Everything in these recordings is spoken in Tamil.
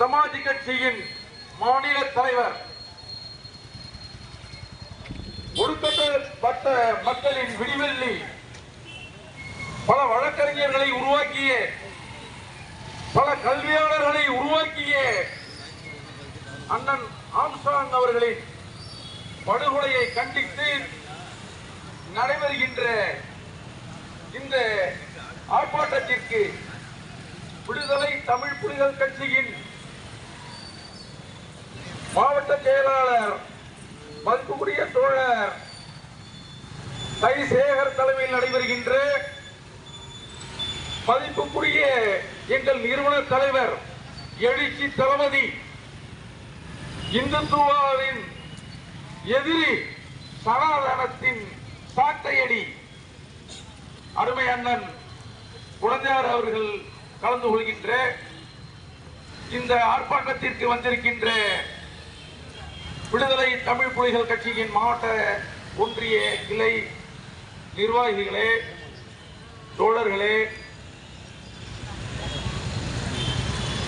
சமாஜ் கட்சியின் மாநில தலைவர். ஒடுக்கப்பட்ட மக்களின் விடிவெள்ளி பல வழக்கறிஞர்களை உருவாக்கிய பல கல்வியாளர்களை உருவாக்கிய அண்ணன் ஆம்சாங் அவர்களின் படுகொலையை கண்டித்து நடைபெறுகின்ற இந்த ஆர்ப்பாட்டத்திற்கு விடுதலை தமிழ் புலிகள் கட்சியின் மாவட்ட செயலாளர் மதிப்புக்குரிய தோழர் தை சேகர் தலைமையில் நடைபெறுகின்ற மதிப்புக்குரிய எங்கள் நிறுவன தலைவர் எழுச்சி தளபதி இந்துத்துவாவின் எதிரி சனாதனத்தின் சாட்டையடி அருமை அண்ணன் குழந்தையார் அவர்கள் கலந்து கொள்கின்ற இந்த ஆர்ப்பாட்டத்திற்கு வந்திருக்கின்ற விடுதலை தமிழ் புலிகள் கட்சியின் மாவட்ட ஒன்றிய கிளை நிர்வாகிகளே தோழர்களே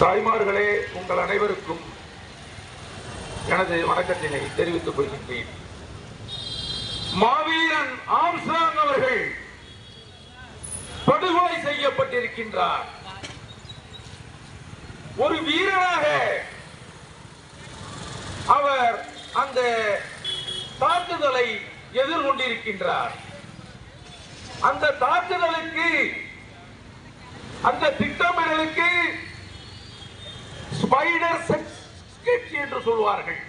தாய்மார்களே உங்கள் அனைவருக்கும் எனது வணக்கத்தினை தெரிவித்துக் கொள்கின்றேன். மாவீரன் ஆம்சாங் அவர்கள் படுகொலை செய்யப்பட்டிருக்கின்றார். ஒரு வீரனாக அவர் அந்த தாக்குதலை எதிர்கொண்டிருக்கின்றார். அந்த தாக்குதலுக்கு அந்த திட்டமிடலுக்கு ஸ்பைடர் ஸ்கெட்ச் என்று சொல்வார்கள்.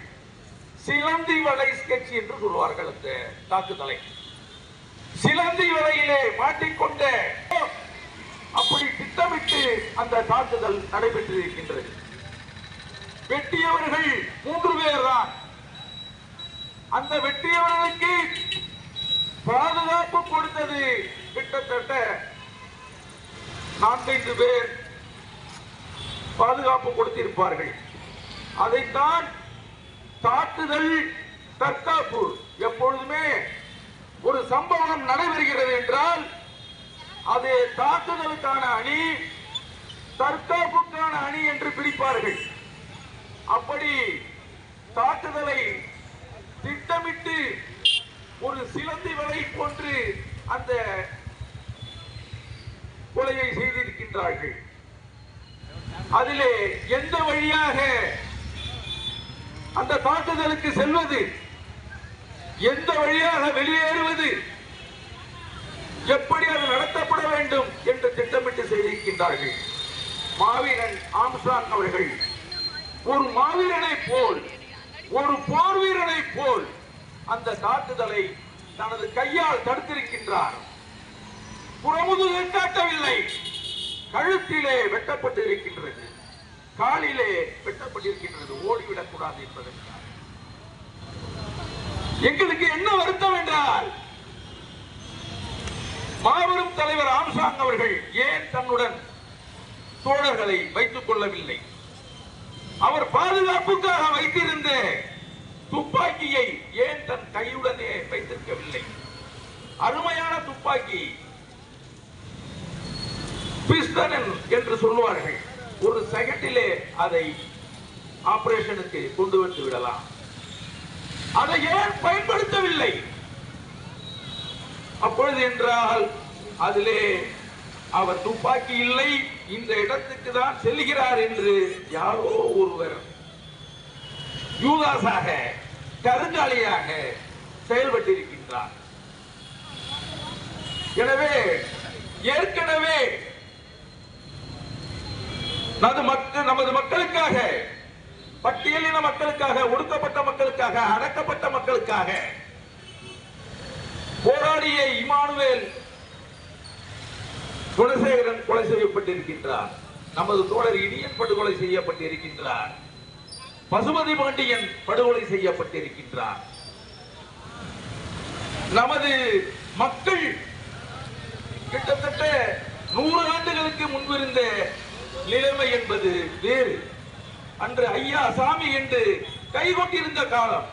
சிலந்தி வலை ஸ்கெட்ச் என்று சொல்வார்கள் அந்த தாக்குதலை. சிலந்தி வலையிலே மாட்டிக்கொண்ட அப்படி திட்டமிட்டு அந்த தாக்குதல் நடைபெற்று இருக்கின்றது வெட்டியவர்கள் மூன்று பேர் தான் அந்த வெட்டியவர்களுக்கு பாதுகாப்பு கொடுத்தது கிட்டத்தட்ட நான்கைந்து பேர் பாதுகாப்பு கொடுத்திருப்பார்கள். அதைத்தான் தாக்குதல் தற்காப்பு எப்பொழுதுமே ஒரு சம்பவம் நடைபெறுகிறது என்றால் அது தாக்குதலுக்கான அணி தற்காப்புக்கான அணி என்று பிரிப்பார்கள். அப்படி தாக்குதலை திட்டமிட்டு ஒரு சிலந்தி வலை போன்று அந்த கொலையை செய்திருக்கின்றார்கள். அதிலே எந்த வழியாக அந்த தாக்குதலுக்கு செல்வது? எந்த வழியாக வெளியேறுவது? எப்படி அது நடத்தப்பட வேண்டும் என்று திட்டமிட்டு செய்திருக்கின்றார்கள். மாவீரன் ஆம்சாங் அவர்கள் ஒரு மாவீரனை போல் ஒரு போர் வீரனை போல் அந்த தாக்குதலை தனது கையால் தடுத்திருக்கின்றார். புறமுதுகு காட்டவில்லை கழுத்திலே வெட்டப்பட்டு இருக்கின்றது காலிலே வெட்டப்பட்டிருக்கின்றது. ஓடிவிடக் கூடாது என்பதற்காக. எங்களுக்கு என்ன வருத்தம் என்றால் மாபெரும் தலைவர் ஆம்சாங் அவர்கள் ஏன் தன்னுடன் தோழர்களை வைத்துக் கொள்ளவில்லை? அவர் பாதுகாப்புக்காக வைத்திருந்த துப்பாக்கியை ஏன் தன் கையுடனே வைத்திருக்கவில்லை? அருமையான துப்பாக்கி. என்று சொல்லுவார்கள். ஒரு செகண்டிலே அதை ஆபரேஷனுக்கு கொண்டு வந்து விடலாம். அதை ஏன் பயன்படுத்தவில்லை? அப்பொழுது என்றால் அதிலே அவர் துப்பாக்கி இல்லை இந்த இடத்துக்கு தான் செல்கிறார் என்று யாரோ ஒருவர் யூதாசாக கருங்காலியாக செயல்பட்டிருக்கின்றார். எனவே ஏற்கனவே நமது மக்களுக்காக பட்டியலின மக்களுக்காக ஒடுக்கப்பட்ட மக்களுக்காக அடக்கப்பட்ட மக்களுக்காக போராடிய இமானுவேல் குலசேகரன் கொலை செய்யப்பட்டிருக்கின்றார். நமது தோழர் இனியன் படுகொலை செய்யப்பட்டிருக்கின்றார். பசுமதி பாண்டியன் படுகொலை செய்யப்பட்டிருக்கின்றார். நமது மக்கள் கிட்டத்தட்ட நூறு ஆண்டுகளுக்கு முன்பிருந்த நிலைமை என்பது வேறு. அன்று ஐயா சாமி என்று கைகொண்டிருந்த காலம்.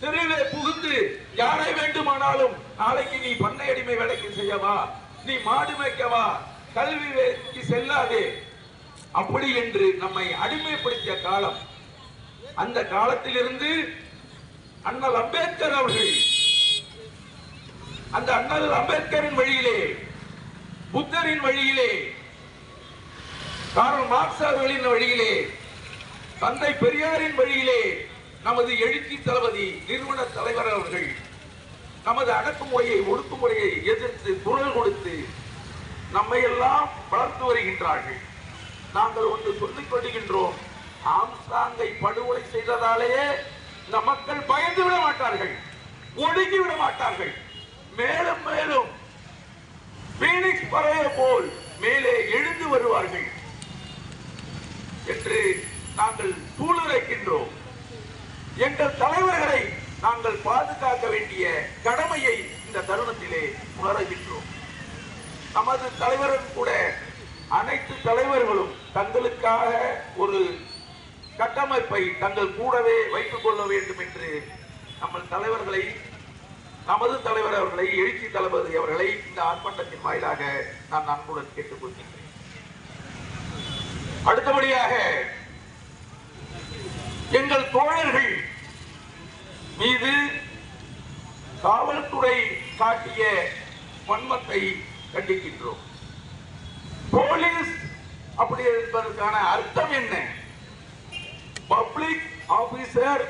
தெருவிலே புகுந்து யாரை வேண்டுமானாலும் நாளைக்கு நீ பண்ணை அடிமை வேலைக்கு செய்யவா? நீ மாடு மேய்க்கவா? கல்வி வேலைக்கு செல்லாதே. அப்படி என்று நம்மை அடிமைப்படுத்திய காலம். அந்த காலத்திலிருந்து அண்ணல் அம்பேத்கர் அவர்கள் அந்த அண்ணல் அம்பேத்கரின் வழியிலே புத்தரின் வழியிலே காரல் மார்க்ஸ் அவர்களின் வழியிலே தந்தை பெரியாரின் வழியிலே நமது எழுச்சி தளபதி நிறுவன தலைவர் அவர்கள் நமது அடக்குமுறையை ஒடுக்குமுறையை எதிர்த்து குரல் கொடுத்து நம்மை எல்லாம் வளர்த்து வருகின்றார்கள். நாங்கள் ஒன்று சொல்லிக் கொள்கின்றோம். ஆம்சாங்கை படுகொலை செய்ததாலேயே இந்த மக்கள் பயந்து விட மாட்டார்கள் ஒடுங்கி விட மாட்டார்கள். மேலும் மேலும் பீனிக்ஸ் பறவை போல் மேலே எழுந்து வருவார்கள் என்று நாங்கள் சூளுரைக்கின்றோம். எங்கள் தலைவர்களை நாங்கள் பாதுகாக்க வேண்டிய கடமையை இந்த தருணத்திலே உணர்கின்றோம் நமது தலைவரும் கூட அனைத்து தலைவர்களும் தங்களுக்காக ஒரு கட்டமைப்பை தங்கள் கூடவே வைத்துக் கொள்ள வேண்டும் என்று நம்ம தலைவர்களை நமது தலைவர் அவர்களை எழுச்சி தளபதி அவர்களை இந்த ஆர்ப்பாட்டத்தின் வாயிலாக நான் அன்புடன் கேட்டுக்கொள்கின்றேன். அடுத்தபடியாக எங்கள் தோழர்கள் காவல்துறை காட்டிய வன்மத்தை கண்டிக்கின்றோம். போலீஸ் அப்படி என்பதற்கான அர்த்தம் என்ன? Public officer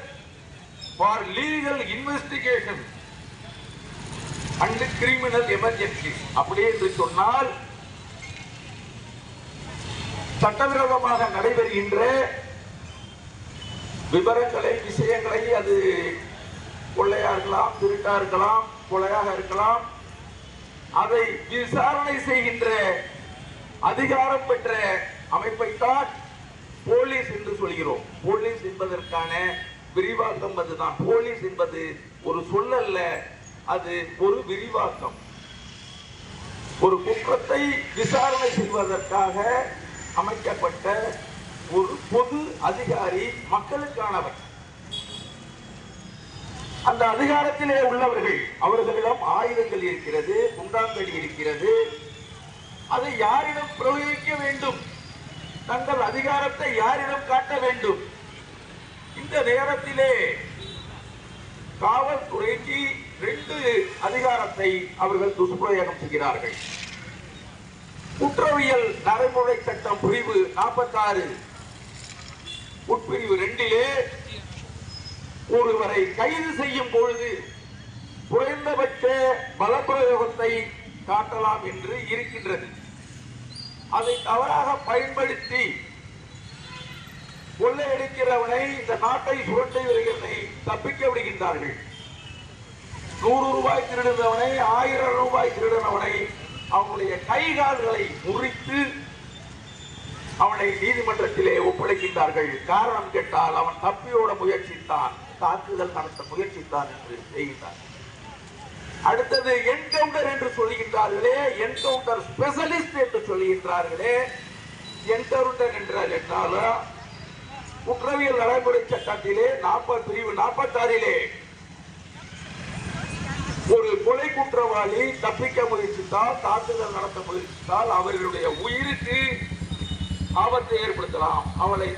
for legal investigation. And criminal emergency. அப்படி என்று சொன்னால் சட்டவிரோதமாக நடைபெறுகின்ற விவரங்களை விஷயங்களை அது கொள்ளையா இருக்கலாம் திருட்டா இருக்கலாம் கொலையாக இருக்கலாம். அதை விசாரணை செய்கின்ற அதிகாரம் பெற்ற அமைப்பைத்தான் போலீஸ் என்று சொல்கிறோம். போலீஸ் என்பதற்கான விரிவாக்கம் அதுதான். போலீஸ் என்பது ஒரு சொல்லல்ல அது ஒரு விரிவாக்கம். ஒரு குற்றத்தை விசாரணை செய்வதற்காக அமைக்கப்பட்ட ஒரு பொது அதிகாரி மக்களுக்கானவர் அந்த அதிகாரத்திலே உள்ளவர்கள் அவர்களிடம் ஆயுதங்கள் இருக்கிறது குண்டாங்கடி இருக்கிறது. அதை யாரிடம் பிரயோகிக்க வேண்டும்? தங்கள் அதிகாரத்தை யாரிடம் காட்ட வேண்டும்? இந்த நேரத்திலே காவல்துறைக்கு ரெண்டு அதிகாரத்தை அவர்கள் துஷ்பிரயோகம் செய்கிறார்கள். குற்றவியல் நடைமுறை சட்டம் பிரிவு நாற்பத்தாறு உட்பிரிவு ரெண்டிலே ஒருவரை கைது செய்யும் பொழுது குறைந்தபட்ச பலப்பிரயோகத்தை காட்டலாம் என்று இருக்கின்றது. அதை தவறாக பயன்படுத்தி கொள்ளையடிக்கிறவனை இந்த நாட்டை சுரண்டை வருகிறதை தப்பிக்க விடுகின்றார்கள். நூறு ரூபாய் திருடுனவனை ஆயிரம் ரூபாய் திருடினவனை அவனுடைய கை கால்களை முறித்து அவனை நீதிமன்றத்திலே ஒப்படைக்கின்றார்கள். காரணம் கேட்டால் அவன் தப்பியோட முயற்சித்தான். தாக்குதல் நடத்த முயற்சித்தார் என்று செய்கின்றார் அடுத்தது என்கவுண்டர் என்று சொல்கின்றார்களே என்கவுண்டர் ஸ்பெஷலிஸ்ட் என்று சொல்கின்றார்களே என்கவுண்டர் என்றால் என்றாலும் குற்றவியல் நடைமுறை சட்டத்திலே நாற்பது பிரிவு நாற்பத்தாறிலே ஒரு கொலை குற்றவாளி தப்பிக்க முயற்சித்தால் தாக்குதல் நடத்த முயற்சித்தால் அவர்களுடைய உயிருக்கு ஆபத்தை ஏற்படுத்தலாம். அவளை